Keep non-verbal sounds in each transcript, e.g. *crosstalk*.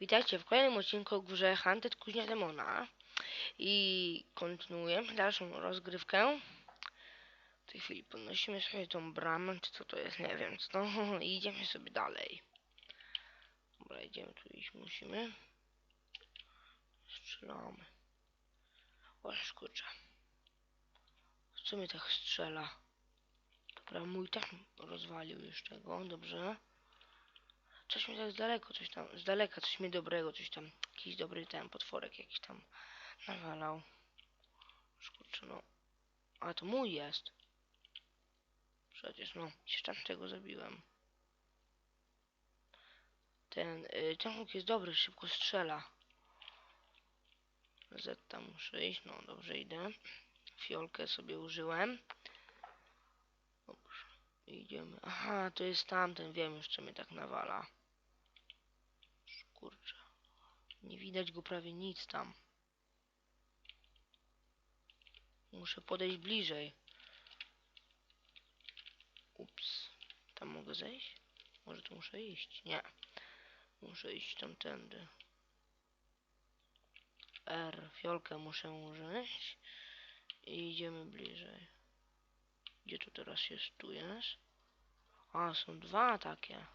Witajcie w kolejnym odcinku o grze Hunted Kuźnia Demona i kontynuujemy dalszą rozgrywkę. W tej chwili podnosimy sobie tą bramę, czy co to jest, nie wiem co to, *laughs* i idziemy sobie dalej. Dobra, idziemy tu iść, musimy. Strzelamy. O, kurczę. Co mnie tak strzela? Dobra, mój tam rozwalił już tego, dobrze. Coś mi tak z daleko, coś tam, z daleka coś mi dobrego, coś tam, jakiś dobry ten potworek jakiś tam nawalał. Kurczę, no. A to mój jest. Przecież no, się tam tego zabiłem. Ten, y, ten łuk jest dobry, szybko strzela. Z tam muszę iść, no dobrze idę. Fiolkę sobie użyłem. Dobrze, idziemy. Aha, to jest tamten, wiem już co mnie tak nawala. Kurczę. Nie widać go prawie nic tam. Muszę podejść bliżej. Ups. Tam mogę zejść? Może tu muszę iść? Nie. Muszę iść tamtędy. R. Fiolkę muszę użyć. I idziemy bliżej. Gdzie tu teraz jest? Tu jest. A, są dwa takie.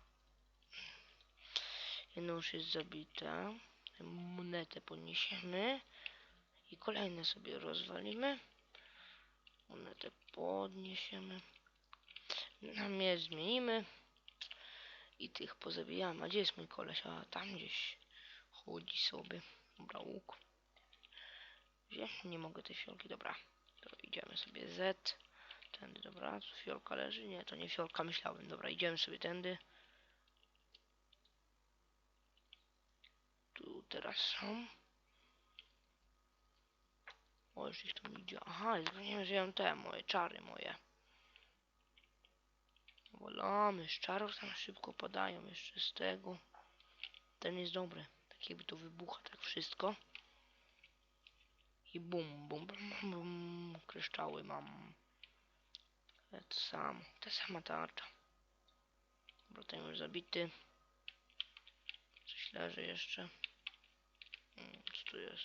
Jedno już jest zabite. Monetę podniesiemy. I kolejne sobie rozwalimy. Monetę podniesiemy. Namiar zmienimy. I tych pozabijamy. A gdzie jest mój koleś? A tam gdzieś chodzi sobie. Dobra, łuk. Gdzie? Nie mogę tej fiolki. Dobra. To idziemy sobie Z. Tędy, dobra. Tu fiolka leży? Nie, to nie fiolka, myślałem. Dobra, idziemy sobie tędy. Tu teraz są. O, już ich tam idzie. Aha, zapomniałem, że ja te moje czary moje. Wolamy, z czarów tam szybko padają jeszcze z tego. Ten jest dobry. Tak jakby to wybucha tak wszystko. I bum, bum, bum, bum. Kryształy mam. To samo. Ta sama tarcza. Dobra, ten już zabity. Coś leży jeszcze. Mm, Co tu jest?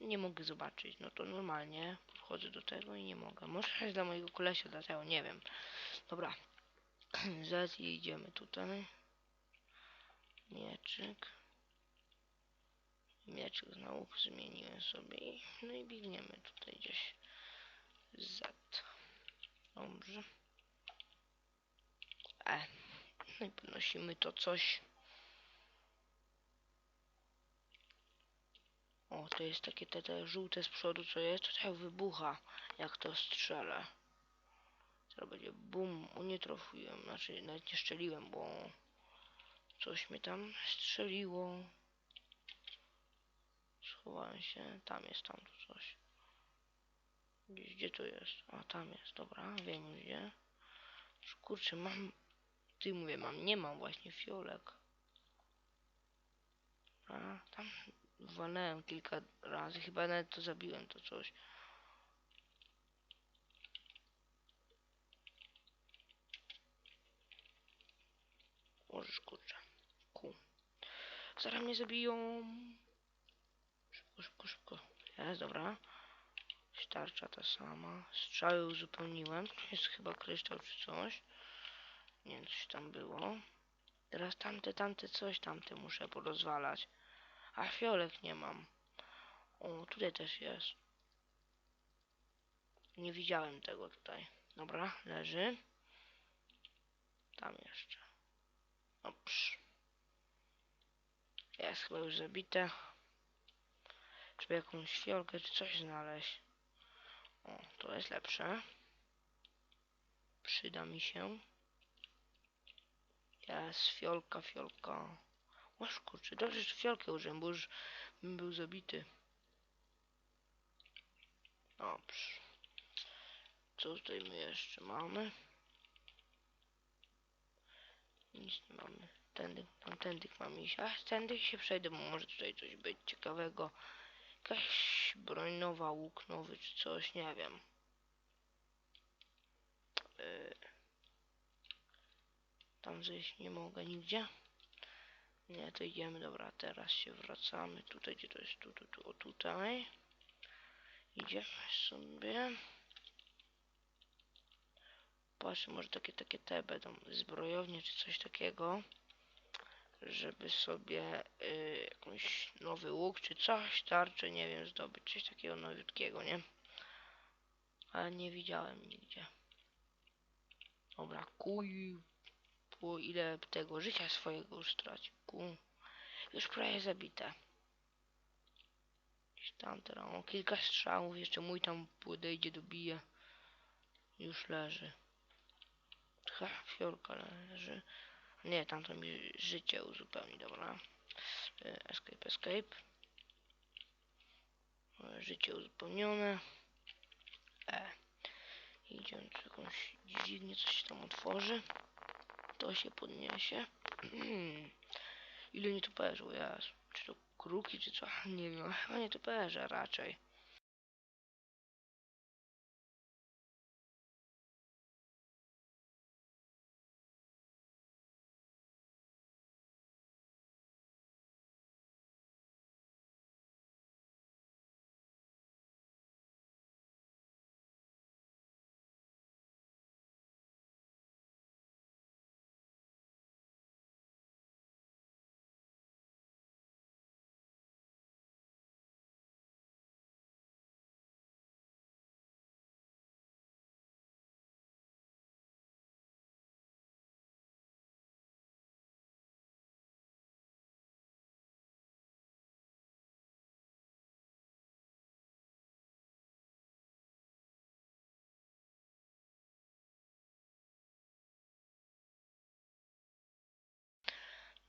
Nie mogę zobaczyć. No to normalnie podchodzę do tego i nie mogę. Może jest dla mojego kolesia, dlatego nie wiem. Dobra. *clears throat* Z i idziemy tutaj. Mieczyk. Mieczyk znowu zmieniłem sobie. No i biegniemy tutaj gdzieś. Z. Dobrze. E. No i podnosimy to coś. O, to jest takie te, te żółte z przodu, co jest, to tak wybucha, jak to strzelę. Teraz będzie bum, o nie trafiłem, znaczy nawet nie szczeliłem, bo coś mi tam strzeliło. Schowałem się, tam jest tam tu coś. Gdzieś, gdzie to jest? A, tam jest, dobra, wiem gdzie. Kurczę, mam, ty mówię, mam, nie mam właśnie fiolek. A, tam walnąłem kilka razy, chyba nawet to zabiłem to coś. Możesz kurczę. Ku. Zaraz mnie zabiją. Jest, dobra. Starcza ta sama. Strzały uzupełniłem. Jest chyba kryształ czy coś. Nie wiem, coś tam było. Teraz tamte, tamte coś, tamte muszę porozwalać. A fiolek nie mam. O, tutaj też jest. Nie widziałem tego tutaj. Dobra, leży. Tam jeszcze. Ops. Jest chyba już zabite. Trzeba jakąś fiolkę czy coś znaleźć. O, to jest lepsze. Przyda mi się. Jest fiolka, fiolka. Łaż kurczę, dobrze, że fiolkę użyłem, bo już bym był zabity. Dobrze. Co tutaj my jeszcze mamy? Nic nie mamy. Tędy, tam tędy mam iść. A tędy się przejdę, bo może tutaj coś być ciekawego. Jakaś broń nowa, łuk nowy czy coś, nie wiem. Y, tam zejść nie mogę nigdzie. Nie, to idziemy, dobra, teraz się wracamy tutaj, gdzie to jest, tu, tu, tu, o tutaj. Idziemy sobie. Patrzę, może takie, takie te będą zbrojownie, czy coś takiego. Żeby sobie y, jakąś nowy łuk, czy coś, tarczę, nie wiem, zdobyć, coś takiego nowiutkiego, nie? Ale nie widziałem nigdzie. Dobra, kuj. Po ile tego życia swojego już stracił. Ku. Już prawie zabite. Gdzieś tam teraz. O, kilka strzałów. Jeszcze mój tam podejdzie, dobije. Już leży. Ha, fiorka leży. Nie, tam to mi życie uzupełni, dobra. E, Escape, escape. E, Życie uzupełnione. E. Idziemy tu jakąś dźwignię, coś się tam otworzy. To się podniesie. *clears throat* Ile nietoperzy, o Jezu. Czy to kruki, czy co? *laughs* Nie ale chyba nietoperze raczej.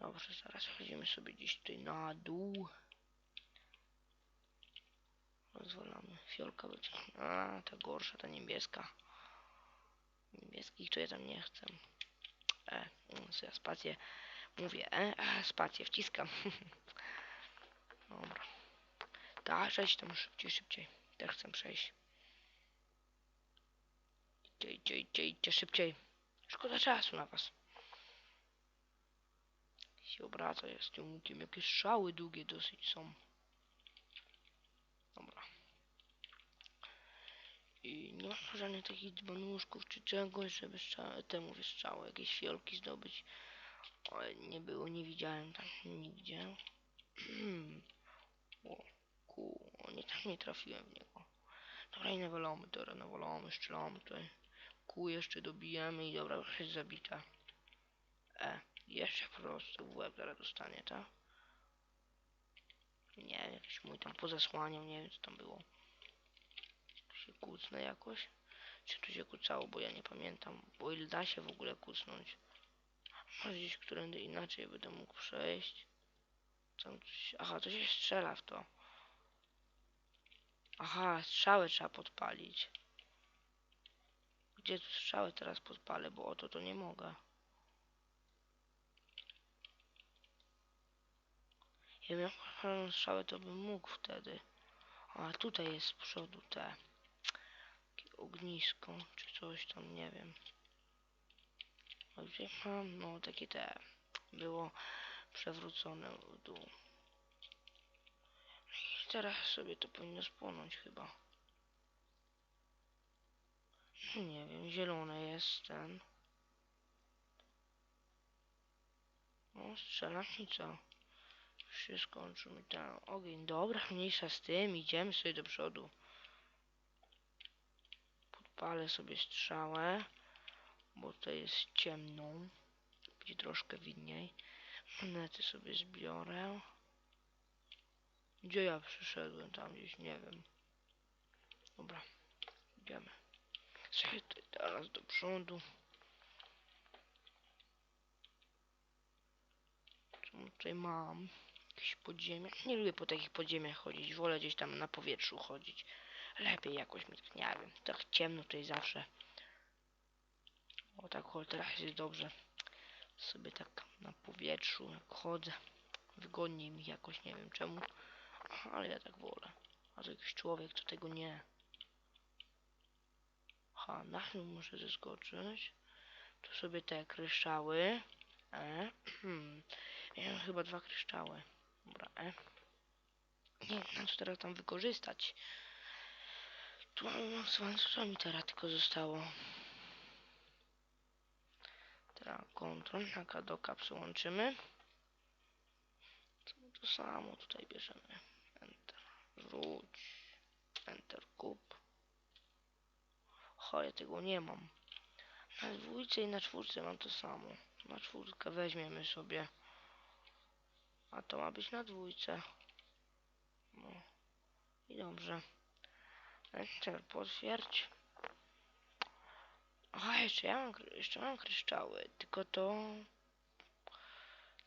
Dobrze, zaraz chodzimy sobie gdzieś tutaj na dół. Rozwalamy. Fiolka będzie. A, ta gorsza, ta niebieska. Niebieskich to ja tam nie chcę. E, mm, ja spację mówię, e, e spację wciskam. *laughs* Dobra. Tak, przejść tam szybciej, szybciej. Tak chcę przejść. Idźcie, idźcie, idźcie, idźcie szybciej. Szkoda czasu na was. Się obraca jest tym łukiem. Jakie strzały długie dosyć są. Dobra. I nie mam żadnych takich dzbanuszków czy czegoś, żeby temu wystrzały, jakieś fiolki zdobyć. Ale nie było, nie widziałem tam nigdzie. *clears throat* o, ku, nie tam nie trafiłem w niego. Dobra i nawalamy, teraz nawalamy, strzelamy tutaj. Ku jeszcze dobijamy i dobra, już jest zabita. E, jeszcze po prostu w łeb zaraz dostanie, tak? Nie jakiś mój tam pozasłaniał, nie wiem co tam było. się kucnę jakoś? Czy tu się kucało, bo ja nie pamiętam. Bo ile da się w ogóle kucnąć? Może gdzieś którędy inaczej będę mógł przejść. Tam coś... Aha, to się strzela w to. Aha, strzałę trzeba podpalić. Gdzie tu strzałę teraz podpalę, bo oto to nie mogę. Ja miał podpaloną strzałę, to bym mógł wtedy. A tutaj jest z przodu te. Ognisko, czy coś tam, nie wiem. A gdzie mam? No, takie te. Było przewrócone w dół. I teraz sobie to powinno spłonąć chyba. Nie wiem, zielone jest ten. No, strzelam i co? Się skończył mi ten ogień. Dobra, mniejsza z tym, idziemy sobie do przodu. Podpalę sobie strzałę, bo tutaj jest ciemno. Będzie troszkę widniej. Monety sobie zbiorę. Gdzie ja przyszedłem? Tam gdzieś, nie wiem. Dobra, idziemy. Sobie teraz do przodu. Co tutaj mam? Jakieś podziemia. Nie lubię po takich podziemiach chodzić. Wolę gdzieś tam na powietrzu chodzić. Lepiej jakoś mi, tak nie wiem. Tak ciemno tutaj zawsze. O tak, o, teraz jest dobrze. Sobie tak na powietrzu, jak chodzę. Wygodniej mi jakoś, nie wiem czemu. Ale ja tak wolę. A to jakiś człowiek, to tego nie. Ha, na chwilę muszę zeskoczyć. Tu sobie te kryształy. E. Hmm. *clears throat* Miałem chyba dwa kryształy. Dobra, e. Nie wiem, co teraz tam wykorzystać. Tu co mi teraz tylko zostało? Teraz kontrol na kadoka przyłączymy. To samo tutaj bierzemy. Enter. Wróć. Enter kup. Ho, ja tego nie mam. Na dwójce i na czwórce mam to samo. Na czwórkę weźmiemy sobie. A to ma być na dwójce. No. I dobrze. Enter, potwierdź. Aha, jeszcze ja mam, jeszcze mam kryształy, tylko to...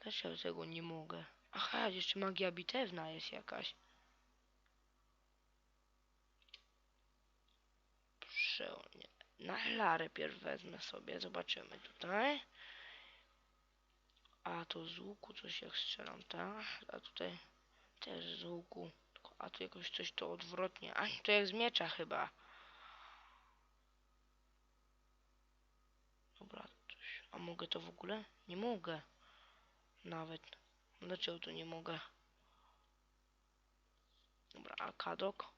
Dlaczego tego nie mogę? Aha, jeszcze magia bitewna jest jakaś. Przełomnie. Na Larę pierw wezmę sobie, zobaczymy tutaj. A to z łuku coś jak strzelam, tak? A tutaj też z łuku. A tu jakoś coś to odwrotnie. A to jak z miecza chyba. Dobra, coś. A mogę to w ogóle? Nie mogę. Nawet. Dlaczego tu nie mogę? Dobra, a kadok?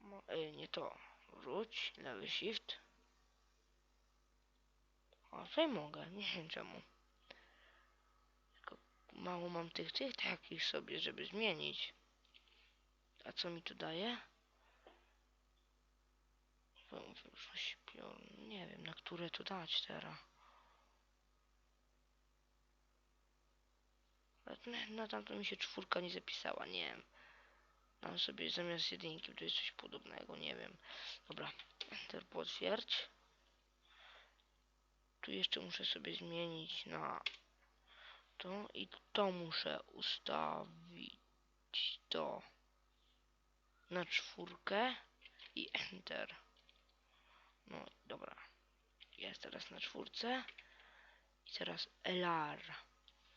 No, ej, nie to. Wróć, lewy shift. A tutaj mogę, nie wiem czemu. Tylko mało mam tych, tych takich sobie, żeby zmienić. A co mi tu daje? Nie wiem, na które to dać teraz. Na tamto mi się czwórka nie zapisała, nie wiem. Mam sobie zamiast jedynki, to jest coś podobnego, nie wiem. Dobra, enter potwierdź. Tu jeszcze muszę sobie zmienić na to i to muszę ustawić to na czwórkę i enter. No dobra. Jest teraz na czwórce. I teraz LR.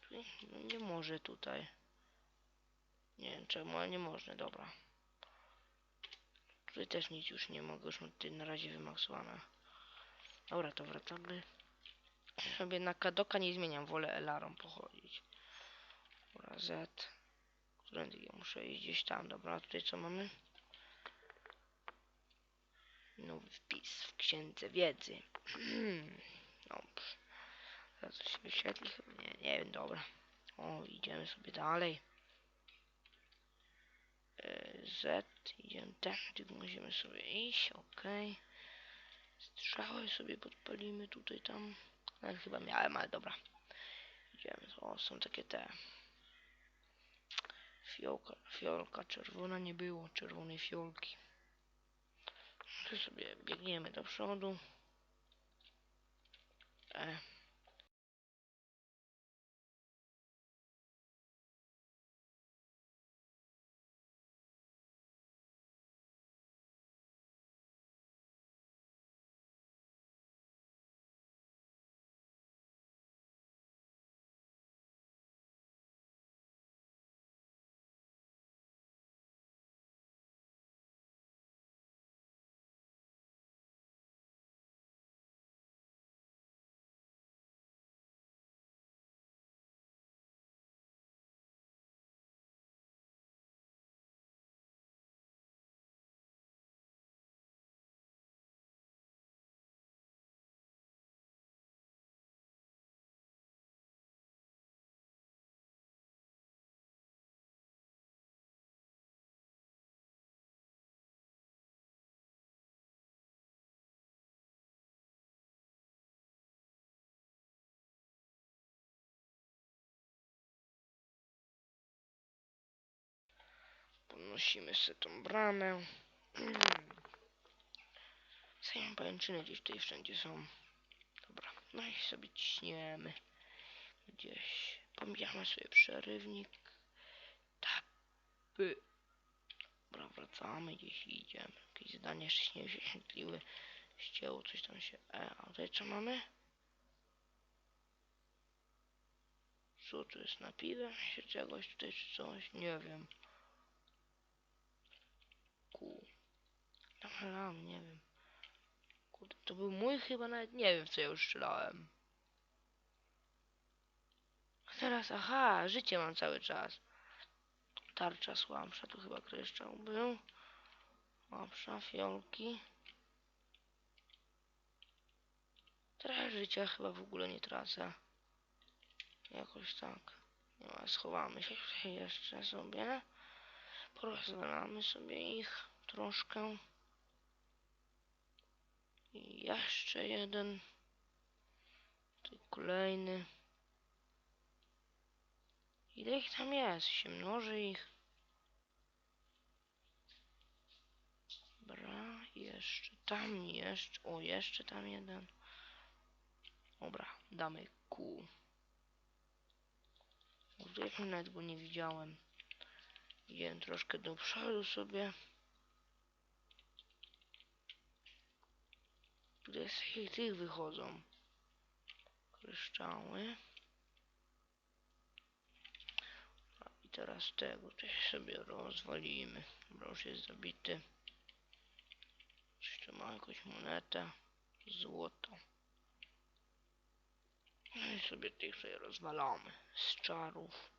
Tu nie- może tutaj. Nie wiem czemu, ale nie można, dobra. Tutaj też nic już nie mogę, już na razie wymaksowane. Dobra, to wracamy. Sobie na Kadoka nie zmieniam, wolę Elarą pochodzić. Dobra, Z. Którędy ja muszę iść gdzieś tam, dobra, tutaj co mamy? Nowy wpis w księdze wiedzy. *clears throat* Dobrze. Teraz coś się wyświetli? Nie, nie wiem, dobra. O, idziemy sobie dalej. E, Z, idziemy tam, gdzie musimy sobie iść, okej. Strzały sobie podpalimy tutaj tam. Ale chyba miałem, ale dobra. Idziemy, o, są takie te. Fiołka, fiolka czerwona nie było, czerwonej fiolki. Tu sobie biegniemy do przodu. E. Podnosimy sobie tą bramę. *clears throat* Sejm pajęczyny gdzieś tutaj wszędzie są. Dobra, no i sobie ciśniemy. Gdzieś. Pomijamy sobie przerywnik. Tapy. Dobra, wracamy, gdzieś idziemy. Jakieś zdania jeszcze się nie wyświetliły. Ścięło coś tam się. E, a tutaj co mamy? Co tu jest napiwem się czegoś tutaj czy coś? Nie wiem. Ku. nie wiem. Kurde, to był mój chyba nawet nie wiem co ja już strzelałem. A Teraz, aha, życie mam cały czas. Tarcza słabsza, tu chyba kryształ był. Słabsza, fiolki. Teraz życia chyba w ogóle nie tracę. Jakoś tak. Nie ma, schowamy się jeszcze sobie. Porozwalamy sobie ich troszkę. I jeszcze jeden. Tu kolejny. Ile ich tam jest? Się mnoży ich. Dobra, jeszcze tam, jeszcze, o, jeszcze tam jeden. Dobra, damy kół. Tutaj nawet go nie widziałem. Idziemy troszkę do przodu sobie. Tutaj z tych, wychodzą. Kryształy. I teraz tego tutaj sobie rozwalimy. Już jest zabity. Jeszcze ma jakąś monetę. Złoto. No i sobie tych sobie rozwalamy. Z czarów.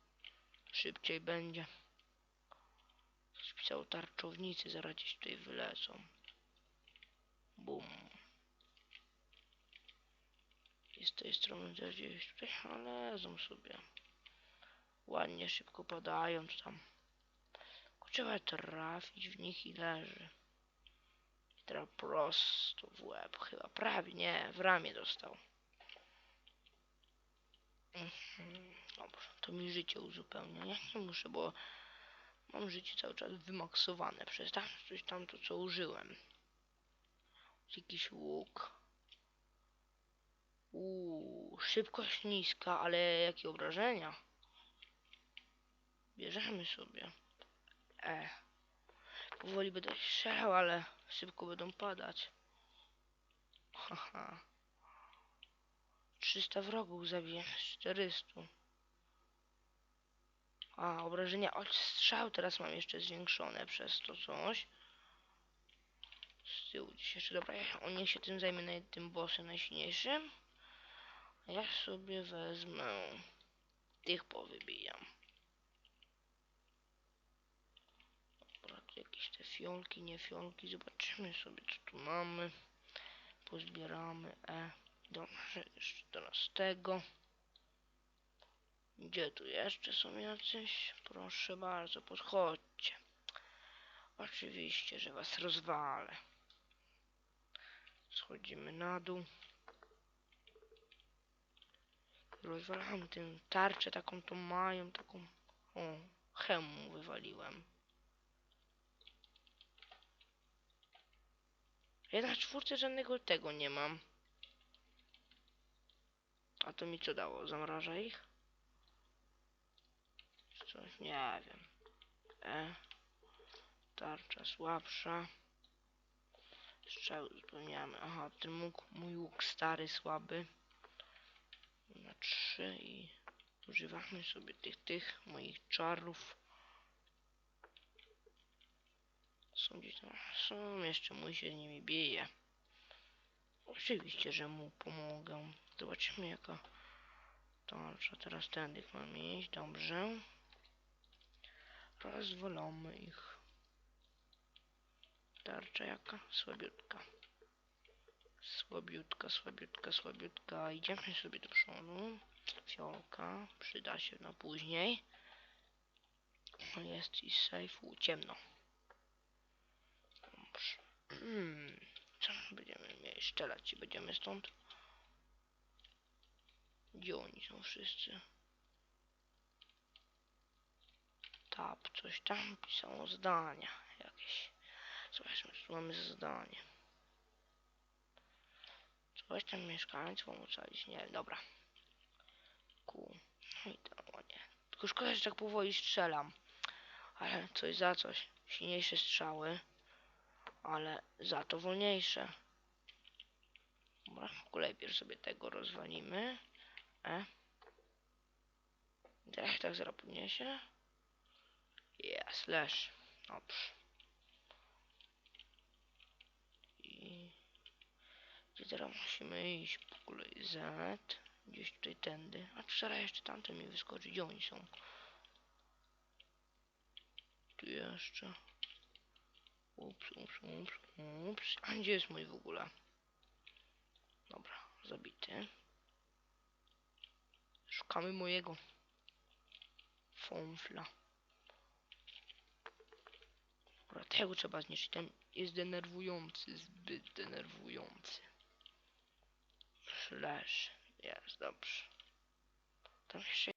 Szybciej będzie. Spisał tarczownicy, zaraz gdzieś tutaj wylecą. Bum. I z tej strony też gdzieś tutaj, ale lezą sobie. Ładnie, szybko padają, tam. Trzeba trafić w nich i leży. I teraz prosto w łeb, chyba prawie, nie, w ramię dostał. Mhm, Dobrze, to mi życie uzupełnia. Ja nie muszę, bo mam życie cały czas wymaksowane przez tam coś tam to co użyłem. Jakiś łuk. Uuu, szybkość niska, ale jakie obrażenia. Bierzemy sobie. E. Powoli będę strzelał, ale szybko będą padać. Haha. 300 wrogów zabiłem z 400. A, obrażenia od strzał teraz mam jeszcze zwiększone przez to coś. Z tyłu gdzieś jeszcze, dobra, ja, on niech się tym zajmie na tym bossem najsilniejszym. Ja sobie wezmę tych powybijam. Dobra, tu jakieś te fiolki, nie fiolki, zobaczymy sobie co tu mamy. Pozbieramy, e. Dobrze, jeszcze teraz tego. Gdzie tu jeszcze są jacyś? Proszę bardzo, podchodźcie. Oczywiście, że was rozwalę. Schodzimy na dół. Rozwalamy tę tarczę, taką tą mają, taką... O, chemu wywaliłem. Ja na czwórce żadnego tego nie mam. A to mi co dało? Zamraża ich? Coś, nie wiem. E. Tarcza słabsza. Strzały uzupełniamy. Aha, ten mógł, mój łuk stary, słaby. Na trzy i używamy sobie tych, tych moich czarów. Są gdzieś tam, są, jeszcze mój się z nimi bije. Oczywiście, że mu pomogę. Zobaczymy jaka tarcza. Teraz tędy mam iść, dobrze. Rozwalamy ich. Tarcza jaka? Słabiutka. Słabiutka, słabiutka, słabiutka. Idziemy sobie do przodu. Fiolka. Przyda się na później. Jest i safe. Ciemno. Dobrze. *clears throat* Co my będziemy mieli? Strzelać ci będziemy stąd. Gdzie oni są wszyscy? Tap, coś tam pisało zdania jakieś. Zobaczmy, tu mamy zdanie. Coś tam mieszkańców ocalić. Nie, dobra. Ku. No i to ładnie. Tylko szkoda, że tak powoli strzelam. Ale coś za coś. Silniejsze strzały. Ale za to wolniejsze. Dobra, najpierw sobie tego rozwalimy. E. Teraz tak zaraz podniesie. Jest, leż. Dobrze. Czyli teraz musimy iść po kolei Z. Gdzieś tutaj tędy. A zaraz jeszcze tamten mi wyskoczy. Gdzie oni są? Tu jeszcze. Ups, ups, ups, ups. A gdzie jest mój w ogóle? Dobra, zabity. Szukamy mojego. Fąfla. Dobra, tego trzeba zniszczyć. Ten jest denerwujący, zbyt denerwujący. Slash. Jest, dobrze. Tam jeszcze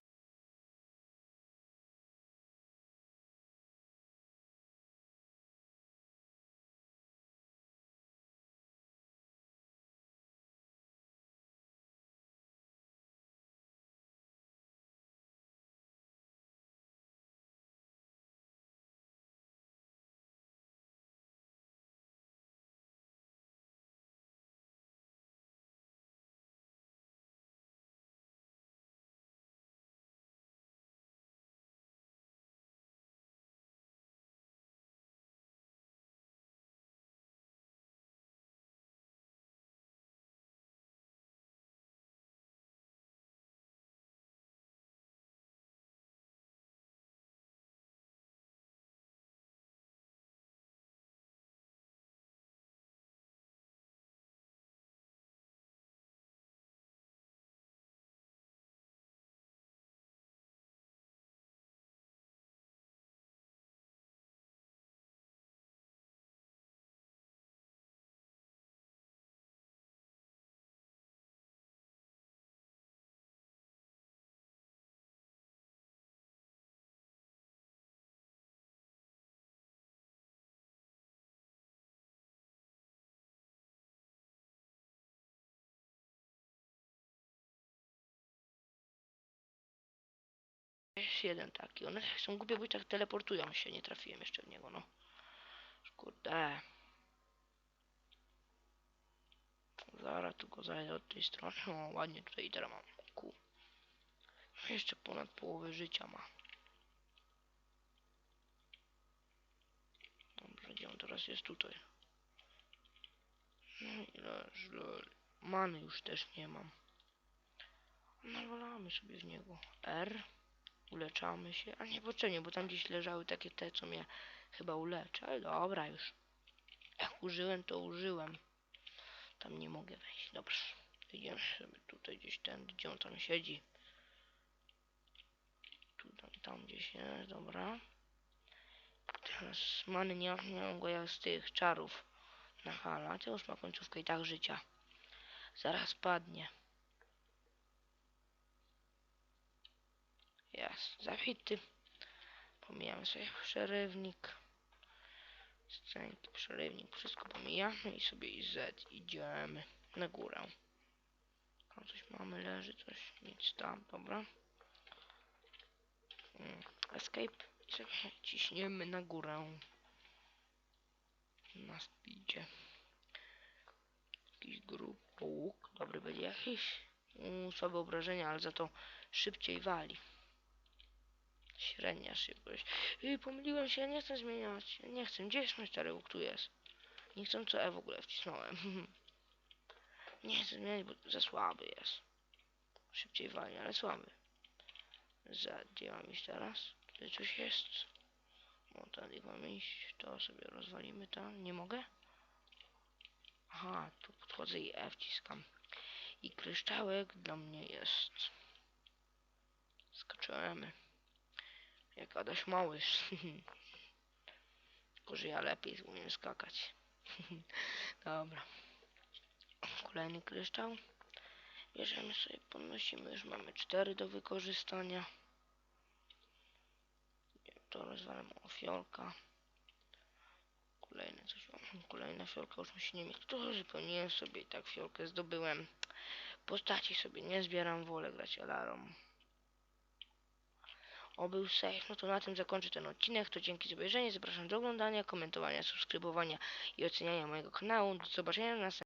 jeden taki. One są głupie, bo i tak teleportują się. Nie trafiłem jeszcze w niego, no. Kurde. Zaraz tu go zajdę od tej strony. O, ładnie tutaj i teraz mam. Ku. Jeszcze ponad połowę życia ma. Dobrze, gdzie on teraz jest tutaj? No i leż, leż. Many już też nie mam. Nawalamy sobie w niego. R. Uleczamy się. A nie potrzebnie, bo tam gdzieś leżały takie te, co mnie chyba uleczy. Ale dobra już. Jak użyłem, to użyłem. Tam nie mogę wejść. Dobrze. Idziemy sobie tutaj gdzieś ten, gdzie on tam siedzi. Tu tam, tam gdzieś jest, dobra. Teraz many nie, mam go jak z tych czarów na hala. To już ma końcówkę i tak życia. Zaraz padnie. Jest, zabity. Pomijamy sobie przerywnik. Scenki, przerywnik, wszystko pomijamy i sobie Z idziemy na górę. Tam coś mamy, leży coś, nic tam, dobra. Mm, Escape i sobie ciśniemy na górę. Na speedzie. Jakiś grób, łuk, dobry będzie jakiś. Słabe obrażenia, ale za to szybciej wali. Średnia szybkość. Yy, pomyliłem się, nie chcę zmieniać. Nie chcę. Gdzie jest mój stary łuk? Tu jest. Nie chcę co E w ogóle wcisnąłem. *laughs* nie chcę zmieniać, bo za słaby jest. Szybciej wali, ale słaby. Za, gdzie mam iść teraz? Tutaj coś jest. O, tady mam iść. To sobie rozwalimy tam. Nie mogę? Aha, tu podchodzę i E wciskam. I kryształek dla mnie jest. Skoczymy. Jak Adaś Małysz. *laughs* Tylko, że ja lepiej umiem skakać. *laughs* Dobra. Kolejny kryształ. Bierzemy sobie, podnosimy. Już mamy cztery do wykorzystania. To rozwalam o fiolka. Kolejne coś. O, kolejna fiolka już mi się nie mieć. To zupełnie sobie i tak fiolkę zdobyłem. Postaci sobie nie zbieram, wolę grać alarm. O, był safe. No to na tym zakończę ten odcinek. To dzięki za obejrzenie. Zapraszam do oglądania, komentowania, subskrybowania i oceniania mojego kanału. Do zobaczenia na następnym.